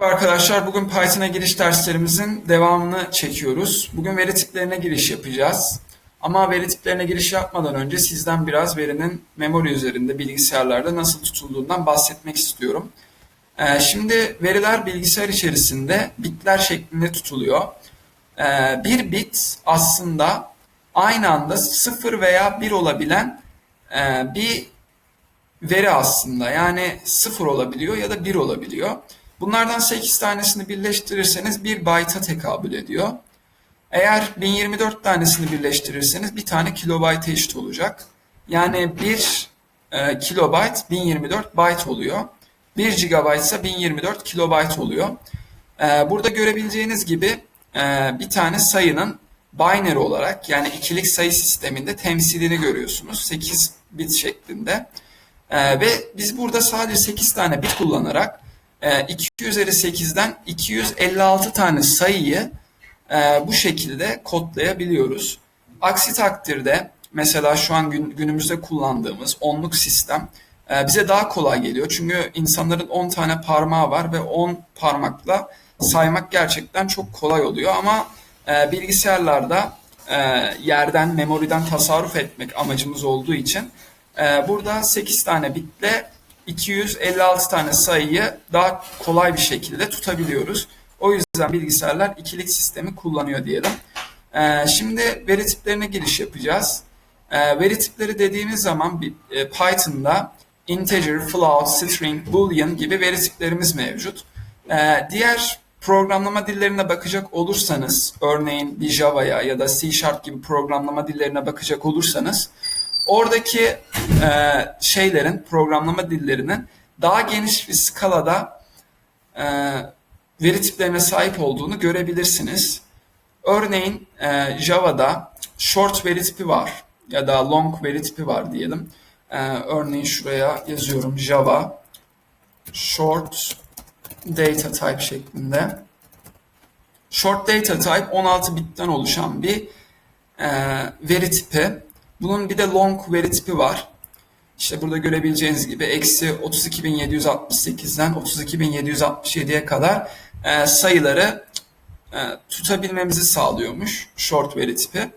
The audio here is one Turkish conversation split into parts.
Arkadaşlar bugün Python'a giriş derslerimizin devamını çekiyoruz. Bugün veri tiplerine giriş yapacağız. Ama veri tiplerine giriş yapmadan önce sizden biraz verinin memori üzerinde bilgisayarlarda nasıl tutulduğundan bahsetmek istiyorum. Ee, şimdi veriler bilgisayar içerisinde bitler şeklinde tutuluyor. Ee, bir bit aslında aynı anda 0 veya 1 olabilen e, bir veri aslında. Yani 0 olabiliyor ya da 1 olabiliyor. Bunlardan 8 tanesini birleştirirseniz 1 byte'a tekabül ediyor. Eğer 1024 tanesini birleştirirseniz bir tane kilobayta eşit olacak. Yani 1 e, kilobayt 1024 byte oluyor. 1 gigabayt ise 1024 kilobayt oluyor. E, burada görebileceğiniz gibi e, bir tane sayının binary olarak yani ikilik sayı sisteminde temsilini görüyorsunuz. 8 bit şeklinde. E, ve biz burada sadece 8 tane bit kullanarak 2 üzeri 8'den 256 tane sayıyı e, bu şekilde kodlayabiliyoruz. Aksi takdirde mesela şu an gün, günümüzde kullandığımız onluk sistem e, bize daha kolay geliyor. Çünkü insanların 10 tane parmağı var ve 10 parmakla saymak gerçekten çok kolay oluyor. Ama e, bilgisayarlarda yerden, memoriden tasarruf etmek amacımız olduğu için burada 8 tane bitle 256 tane sayıyı daha kolay bir şekilde tutabiliyoruz. O yüzden bilgisayarlar ikilik sistemi kullanıyor diyelim. Ee, şimdi veri tiplerine giriş yapacağız. Ee, veri tipleri dediğimiz zaman e, Python'da integer, float, string, boolean gibi veri tiplerimiz mevcut. Ee, diğer programlama dillerine bakacak olursanız, örneğin bir Java'ya ya da C Sharp gibi programlama dillerine bakacak olursanız, oradaki e, şeylerin, programlama dillerinin daha geniş bir skalada e, veri tiplerine sahip olduğunu görebilirsiniz. Örneğin e, Java'da short veri tipi var ya da long veri tipi var diyelim. E, örneğin şuraya yazıyorum Java short data type şeklinde. Short data type 16 bitten oluşan bir e, veri tipi. Bunun bir de long veri tipi var. İşte burada görebileceğiniz gibi eksi 32.768'den 32.767'ye kadar e, sayıları e, tutabilmemizi sağlıyormuş short veri tipi.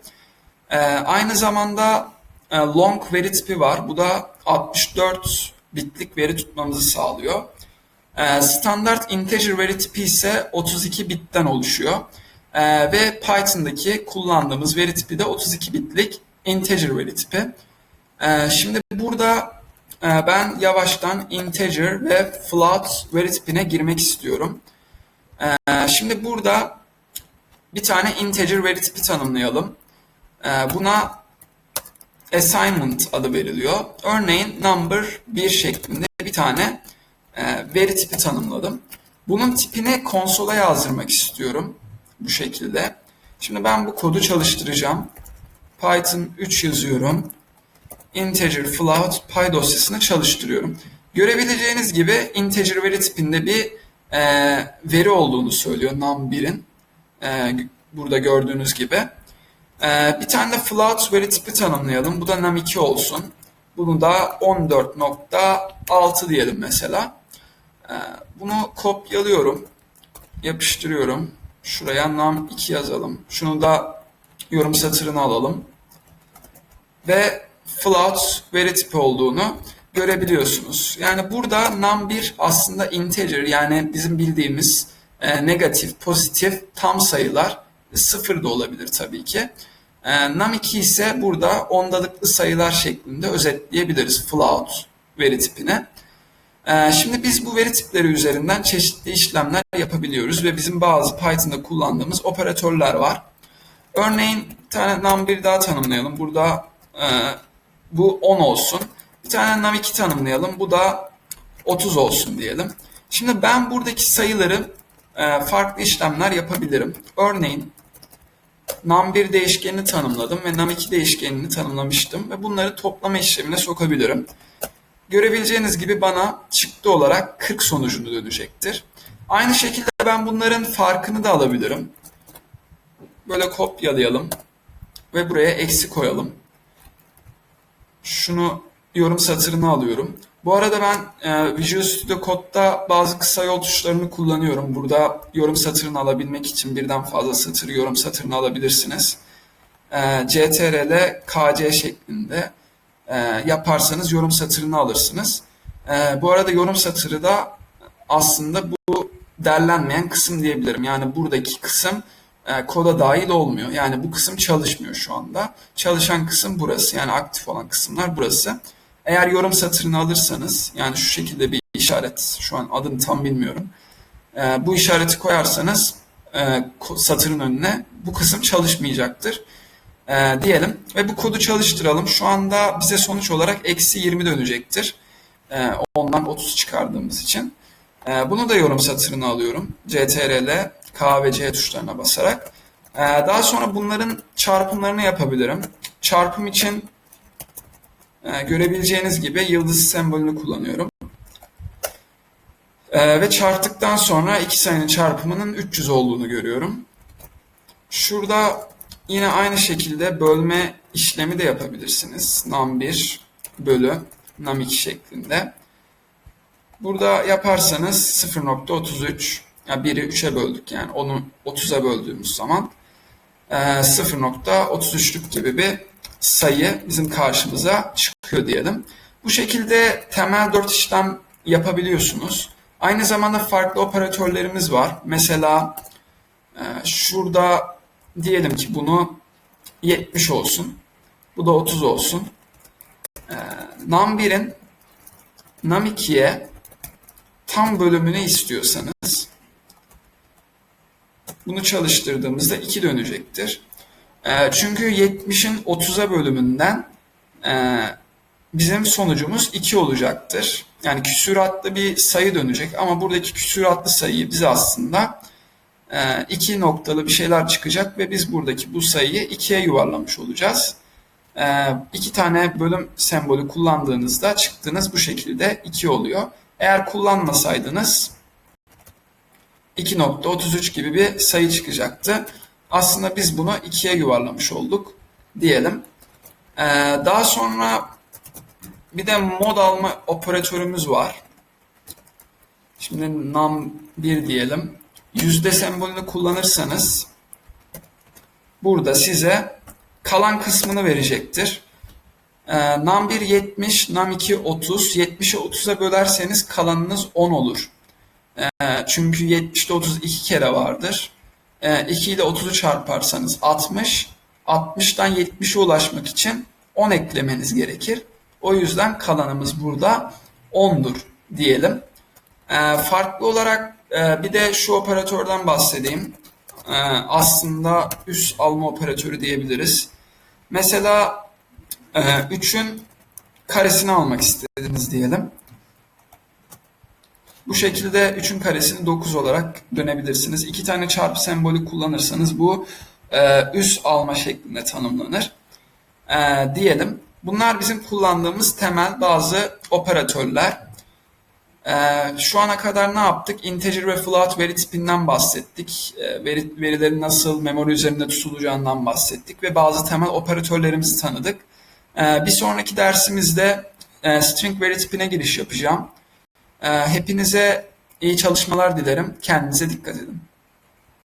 E, aynı zamanda e, long veri tipi var. Bu da 64 bitlik veri tutmamızı sağlıyor. E, standart integer veri tipi ise 32 bitten oluşuyor. E, ve Python'daki kullandığımız veri tipi de 32 bitlik integer veri tipi. E, şimdi burada e, ben yavaştan integer ve float veri tipine girmek istiyorum. Ee, şimdi burada bir tane integer veri tipi tanımlayalım. Ee, buna assignment adı veriliyor. Örneğin number 1 şeklinde bir tane e, veri tipi tanımladım. Bunun tipini konsola yazdırmak istiyorum. Bu şekilde. Şimdi ben bu kodu çalıştıracağım. Python 3 yazıyorum. Integer float py dosyasını çalıştırıyorum. Görebileceğiniz gibi integer veri tipinde bir e, veri olduğunu söylüyor num1'in. E, burada gördüğünüz gibi. E, bir tane de float veri tipi tanımlayalım. Bu da num2 olsun. Bunu da 14.6 diyelim mesela. E, bunu kopyalıyorum. Yapıştırıyorum. Şuraya num2 yazalım. Şunu da yorum satırına alalım. Ve float veri tipi olduğunu görebiliyorsunuz. Yani burada num1 aslında integer yani bizim bildiğimiz e, negatif, pozitif tam sayılar sıfır da olabilir tabii ki. E, num2 ise burada ondalıklı sayılar şeklinde özetleyebiliriz float veri tipine. E, şimdi biz bu veri tipleri üzerinden çeşitli işlemler yapabiliyoruz ve bizim bazı Python'da kullandığımız operatörler var. Örneğin bir tane num1 daha tanımlayalım. Burada e, bu 10 olsun. Bir tane num2 tanımlayalım. Bu da 30 olsun diyelim. Şimdi ben buradaki sayıları e, farklı işlemler yapabilirim. Örneğin num1 değişkenini tanımladım ve num2 değişkenini tanımlamıştım ve bunları toplama işlemine sokabilirim. Görebileceğiniz gibi bana çıktı olarak 40 sonucunu dönecektir. Aynı şekilde ben bunların farkını da alabilirim. Böyle kopyalayalım ve buraya eksi koyalım. Şunu yorum satırını alıyorum. Bu arada ben e, Visual Studio Code'da bazı kısa yol tuşlarını kullanıyorum. Burada yorum satırını alabilmek için birden fazla satır yorum satırını alabilirsiniz. E, CTRL KC şeklinde e, yaparsanız yorum satırını alırsınız. E, bu arada yorum satırı da aslında bu derlenmeyen kısım diyebilirim. Yani buradaki kısım e, koda dahil olmuyor. Yani bu kısım çalışmıyor şu anda. Çalışan kısım burası. Yani aktif olan kısımlar burası. Eğer yorum satırını alırsanız yani şu şekilde bir işaret şu an adını tam bilmiyorum. E, bu işareti koyarsanız e, satırın önüne bu kısım çalışmayacaktır. Diyelim ve bu kodu çalıştıralım. Şu anda bize sonuç olarak eksi 20 dönecektir. Ondan 30 çıkardığımız için. Bunu da yorum satırını alıyorum. CTRL, K ve C tuşlarına basarak. E, daha sonra bunların çarpımlarını yapabilirim. Çarpım için e, görebileceğiniz gibi yıldız sembolünü kullanıyorum. E, ve çarptıktan sonra iki sayının çarpımının 300 olduğunu görüyorum. Şurada yine aynı şekilde bölme işlemi de yapabilirsiniz. Num1 bölü num2 şeklinde. Burada yaparsanız 0.33 yani 1'i 3'e böldük yani onu 30'a böldüğümüz zaman 0.33'lük gibi bir sayı bizim karşımıza çıkıyor diyelim. Bu şekilde temel 4 işlem yapabiliyorsunuz. Aynı zamanda farklı operatörlerimiz var. Mesela şurada diyelim ki bunu 70 olsun. Bu da 30 olsun. Num1'in Num2'ye tam bölümünü istiyorsanız bunu çalıştırdığımızda 2 dönecektir. E, çünkü 70'in 30'a bölümünden e, bizim sonucumuz 2 olacaktır. Yani küsuratlı bir sayı dönecek ama buradaki küsuratlı sayıyı biz aslında e, 2 noktalı bir şeyler çıkacak ve biz buradaki bu sayıyı 2'ye yuvarlamış olacağız. E, iki tane bölüm sembolü kullandığınızda çıktığınız bu şekilde 2 oluyor. Eğer kullanmasaydınız 2.33 gibi bir sayı çıkacaktı. Aslında biz bunu 2'ye yuvarlamış olduk diyelim. Ee, daha sonra bir de mod alma operatörümüz var. Şimdi num1 diyelim. Yüzde sembolünü kullanırsanız burada size kalan kısmını verecektir. Ee, num1 70, num2 30. 70'i 30'a bölerseniz kalanınız 10 olur. Ee, çünkü 70'te 30 iki kere vardır. Ee, 2 ile 30'u çarparsanız 60. 60'tan 70'e ulaşmak için 10 eklemeniz gerekir. O yüzden kalanımız burada 10'dur diyelim. Ee, farklı olarak e, bir de şu operatörden bahsedeyim. Ee, aslında üst alma operatörü diyebiliriz. Mesela 3'ün e, karesini almak istediniz diyelim. Bu şekilde 3'ün karesini 9 olarak dönebilirsiniz. İki tane çarpı sembolü kullanırsanız bu e, üst alma şeklinde tanımlanır. E, diyelim. Bunlar bizim kullandığımız temel bazı operatörler. E, şu ana kadar ne yaptık? Integer ve float veri tipinden bahsettik. E, veri, verilerin nasıl memori üzerinde tutulacağından bahsettik ve bazı temel operatörlerimizi tanıdık. E, bir sonraki dersimizde e, string veri tipine giriş yapacağım. Ee, hepinize iyi çalışmalar dilerim. Kendinize dikkat edin.